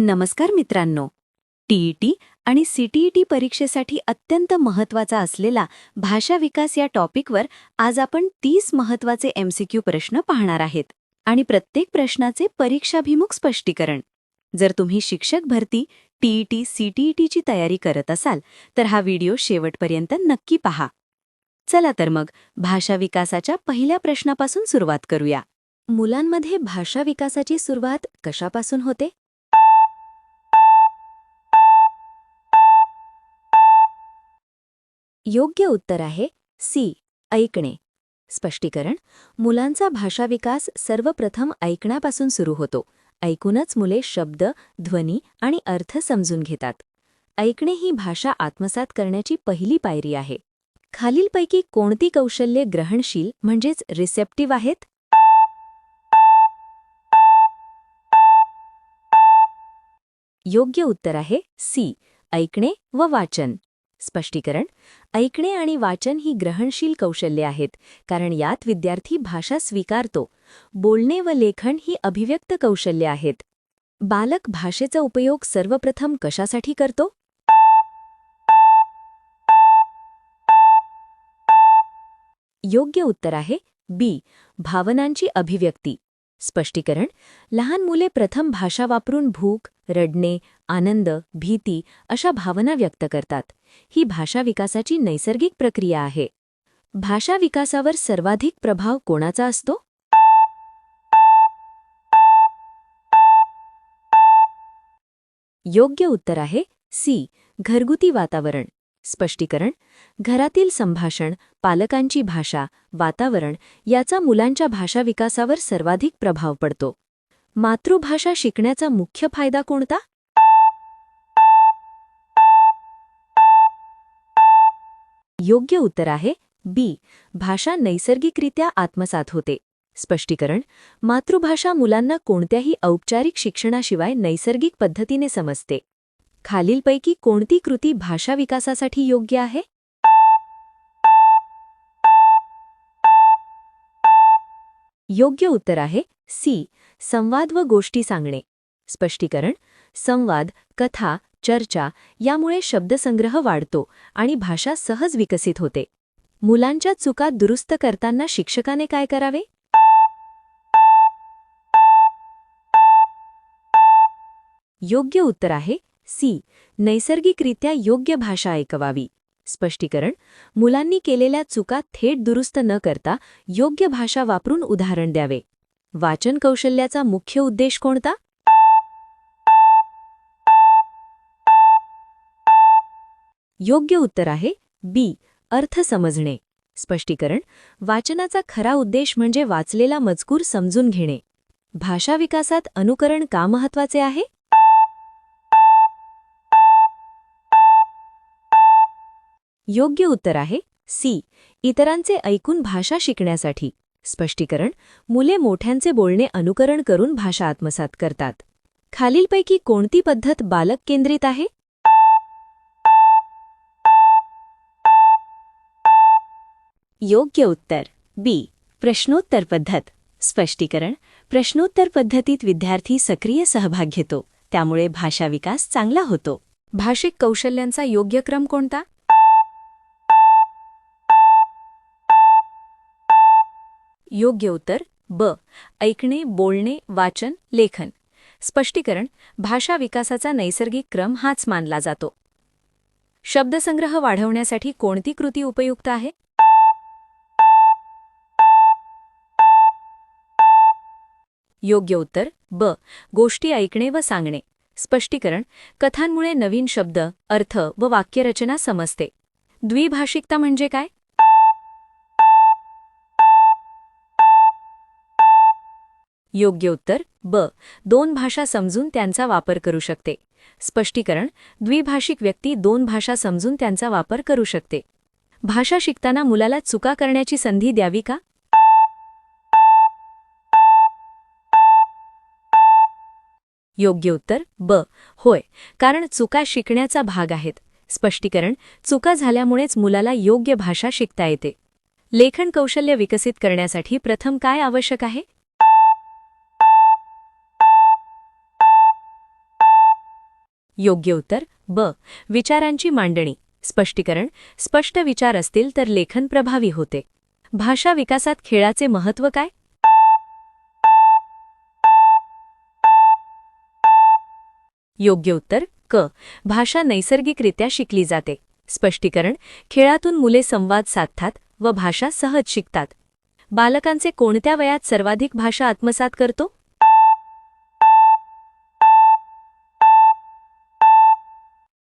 नमस्कार मित्रांनो. टीईटी आणि सीटीईटी परीक्षेसाठी अत्यंत महत्त्वाचा असलेला भाषा विकास या टॉपिकवर आज आपण तीस महत्त्वाचे एमसीक्यू प्रश्न पाहणार आहेत आणि प्रत्येक प्रश्नाचे परीक्षाभिमुख स्पष्टीकरण. जर तुम्ही शिक्षक भरती टीईटी सीटीईटीची तयारी करत असाल तर हा व्हिडिओ शेवटपर्यंत नक्की पहा. चला तर मग भाषा विकासाच्या पहिल्या प्रश्नापासून सुरुवात करूया. मुलांमध्ये भाषा विकासाची सुरुवात कशापासून होते? योग्य उत्तर आहे सी. ऐकणे. स्पष्टीकरण. मुलांचा भाषाविकास सर्वप्रथम ऐकण्यापासून सुरू होतो. ऐकूनच मुले शब्द ध्वनी आणि अर्थ समजून घेतात. ऐकणे ही भाषा आत्मसात करण्याची पहिली पायरी आहे. खालीलपैकी कोणती कौशल्ये ग्रहणशील म्हणजेच रिसेप्टिव्ह आहेत? योग्य उत्तर आहे सी. ऐकणे व वाचन. स्पष्टीकरण ऐकणे आणि वाचन ही ग्रहणशील कौशल्ये आहेत कारण यात विद्यार्थी भाषा स्वीकारतो. बोलणे व लेखन ही अभिव्यक्त कौशल्ये आहेत. बालक भाषेचा उपयोग सर्वप्रथम कशासाठी करतो? योग्य उत्तर आहे बी. भावनांची अभिव्यक्ती. स्पष्टीकरण लहान मुले प्रथम भाषा वापरून भूक रडणे आनंद भीती अशा भावना व्यक्त करतात. ही भाषा विकासाची नैसर्गिक प्रक्रिया आहे. भाषा विकासावर सर्वाधिक प्रभाव कोणाचा असतो? योग्य उत्तर आहे सी. घरगुती वातावरण. स्पष्टीकरण घरातील संभाषण पालकांची भाषा वातावरण याचा मुलांच्या भाषा विकासावर सर्वाधिक प्रभाव पडतो. मातृभाषा शिकण्याचा मुख्य फायदा कोणता? योग्य उत्तर आहे बी. भाषा नैसर्गिकरित्या आत्मसात होते. स्पष्टीकरण मातृभाषा मुलांना कोणत्याही औपचारिक शिक्षणाशिवाय नैसर्गिक पद्धतीने समजते. खालीलपैकी कोणती कृती भाषा विकासासाठी योग्य आहे? योग्य उत्तर आहे सी. संवाद व गोष्टी सांगणे. स्पष्टीकरण संवाद कथा चर्चा यामुळे शब्दसंग्रह वाढतो आणि भाषा सहज विकसित होते. मुलांच्या चुका दुरुस्त करताना शिक्षकाने काय करावे? योग्य उत्तर आहे सी. नैसर्गिकरित्या योग्य भाषा ऐकवावी. स्पष्टीकरण मुलांनी केलेल्या चुका थेट दुरुस्त न करता योग्य भाषा वापरून उदाहरण द्यावे. वाचन कौशल्याचा मुख्य उद्देश कोणता? योग्य उत्तर आहे बी. अर्थ समजणे. स्पष्टीकरण वाचनाचा खरा उद्देश म्हणजे वाचलेला मजकूर समजून घेणे. भाषा विकासात अनुकरण का महत्त्वाचे आहे? योग्य उत्तर आहे सी. इतरांचे ऐकून भाषा शिकण्यासाठी. स्पष्टीकरण मुले मोठ्यांचे बोलणे अनुकरण करून भाषा आत्मसात करतात. खालीलपैकी कोणती पद्धत बालक केंद्रित आहे? योग्य उत्तर बी. प्रश्नोत्तर पद्धत. स्पष्टीकरण प्रश्नोत्तर पद्धतीत विद्यार्थी सक्रिय सहभाग घेतो. त्यामुळे भाषा विकास चांगला होतो. भाषिक कौशल्यांचा योग्य क्रम कोणता? योग्य उत्तर ब. ऐकणे बोलणे वाचन लेखन. स्पष्टीकरण भाषा विकासाचा नैसर्गिक क्रम हाच मानला जातो. शब्दसंग्रह वाढवण्यासाठी कोणती कृती उपयुक्त आहे? योग्य उत्तर ब. गोष्टी ऐकणे व सांगणे. स्पष्टीकरण कथांमुळे नवीन शब्द अर्थ व वाक्यरचना समजते. द्विभाषिकता म्हणजे काय? योग्य उत्तर ब. दोन भाषा समजून त्यांचा वापर करू शकते. स्पष्टीकरण द्विभाषिक व्यक्ती दोन भाषा समजून त्यांचा वापर करू शकते. भाषा शिकताना मुलाला चुका करण्याची संधी द्यावी का? योग्य उत्तर ब. होय कारण चुका शिकण्याचा भाग आहेत. स्पष्टीकरण चुका झाल्यामुळेच मुलाला योग्य भाषा शिकता येते. लेखन कौशल्य विकसित करण्यासाठी प्रथम काय आवश्यक आहे? योग्य उत्तर ब. विचारांची मांडणी. स्पष्टीकरण. स्पष्ट विचार असतील तर लेखन प्रभावी होते. भाषा विकासात खेळाचे महत्त्व काय? योग्य उत्तर क. भाषा नैसर्गिकरित्या शिकली जाते. स्पष्टीकरण. खेळातून मुले संवाद साधतात व भाषा सहज शिकतात. बालकांचे कोणत्या वयात सर्वाधिक भाषा आत्मसात करतो?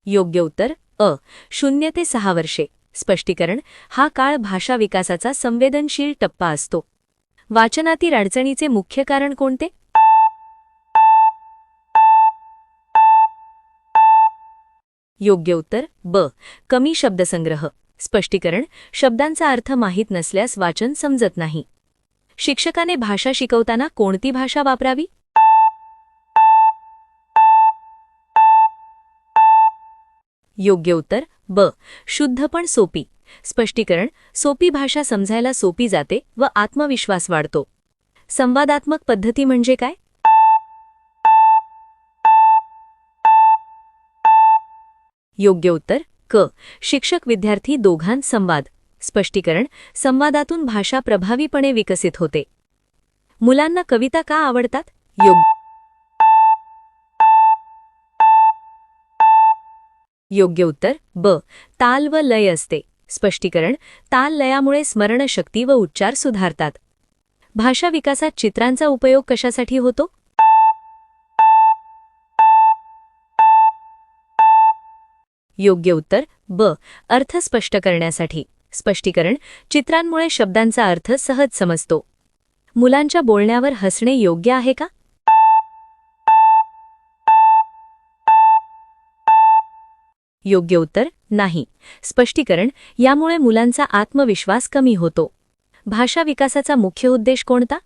योग्य उत्तर अ. शून्य ते सहा वर्षे. स्पष्टीकरण हा काळ भाषा विकासाचा संवेदनशील टप्पा असतो. वाचनातील अडचणीचे मुख्य कारण कोणते? योग्य उत्तर ब. कमी शब्दसंग्रह. स्पष्टीकरण शब्दांचा अर्थ माहीत नसल्यास वाचन समजत नाही. शिक्षकाने भाषा शिकवताना कोणती भाषा वापरावी? योग्य उत्तर ब. शुद्ध पण सोपी. स्पष्टीकरण सोपी भाषा समजायला सोपी जाते व आत्मविश्वास वाढतो. संवादात्मक पद्धती म्हणजे काय? योग्य उत्तर क. शिक्षक विद्यार्थी दोघांत संवाद. स्पष्टीकरण संवादातून भाषा प्रभावीपणे विकसित होते. मुलांना कविता का आवडतात? योग्य योग्य उत्तर ब. ताल व लय असते. स्पष्टीकरण ताल लयामुळे स्मरणशक्ती व उच्चार सुधारतात. भाषा विकासात चित्रांचा उपयोग कशासाठी होतो? योग्य उत्तर ब. अर्थ स्पष्ट करण्यासाठी. स्पष्टीकरण चित्रांमुळे शब्दांचा अर्थ सहज समजतो. मुलांच्या बोलण्यावर हसणे योग्य आहे का? योग्य उत्तर नाही. स्पष्टीकरण यामुळे मुलांचा आत्मविश्वास कमी होतो. भाषा विकासाचा मुख्य उद्देश कोणता?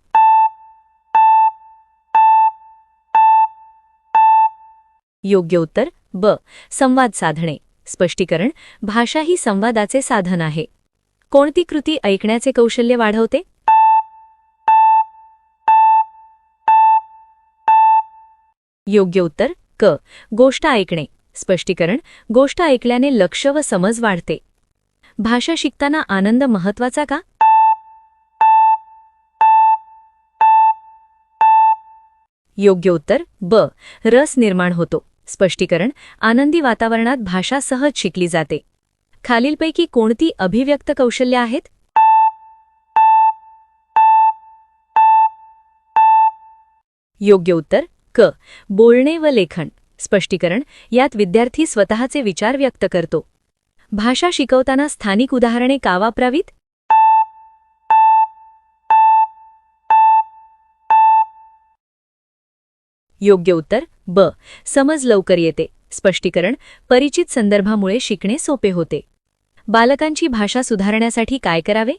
योग्य उत्तर ब. संवाद साधणे. स्पष्टीकरण भाषा ही संवादाचे साधन आहे. कोणती कृती ऐकण्याचे कौशल्य वाढवते? योग्य उत्तर क. गोष्ट ऐकणे. स्पष्टीकरण गोष्ट ऐकल्याने लक्ष व समज वाढते. भाषा शिकताना आनंद महत्त्वाचा का? योग्य उत्तर ब. रस निर्माण होतो. स्पष्टीकरण आनंदी वातावरणात भाषा सहज शिकली जाते. खालीलपैकी कोणती अभिव्यक्त कौशल्य आहेत? योग्य उत्तर क. बोलणे व लेखन. स्पष्टीकरण यात विद्यार्थी स्वतःचे विचार व्यक्त करतो. भाषा शिकवताना स्थानिक उदाहरणे का वापरावीत? योग्य उत्तर ब. समज लवकर येते. स्पष्टीकरण परिचित संदर्भामुळे शिकणे सोपे होते. बालकांची भाषा सुधारण्यासाठी काय करावे?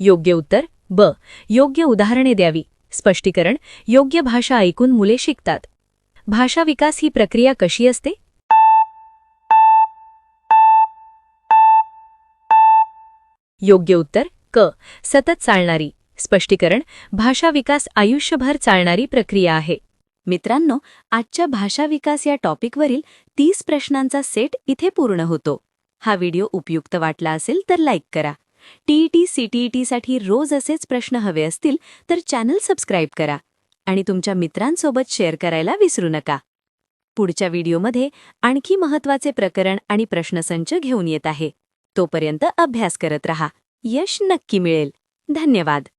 योग्य उत्तर ब. योग्य उदाहरणे द्यावी. स्पष्टीकरण योग्य भाषा ऐकून मुले शिकतात. भाषा विकास ही प्रक्रिया कशी असते? योग्य उत्तर क. सतत चालणारी. स्पष्टीकरण भाषा विकास आयुष्यभर चालणारी प्रक्रिया आहे. मित्रांनो आजच्या भाषा विकास या टॉपिकवरील तीस प्रश्नांचा सेट इथे पूर्ण होतो. हा व्हिडिओ उपयुक्त वाटला असेल तर लाईक करा. टीईटी सीटीईटीसाठी रोज असेच प्रश्न हवे असतील तर चॅनल सबस्क्राईब करा आणि तुमच्या मित्रांसोबत शेअर करायला विसरू नका. पुढच्या व्हिडिओमध्ये आणखी महत्त्वाचे प्रकरण आणि प्रश्नसंच घेऊन येत आहे. तोपर्यंत अभ्यास करत रहा. यश नक्की मिळेल. धन्यवाद.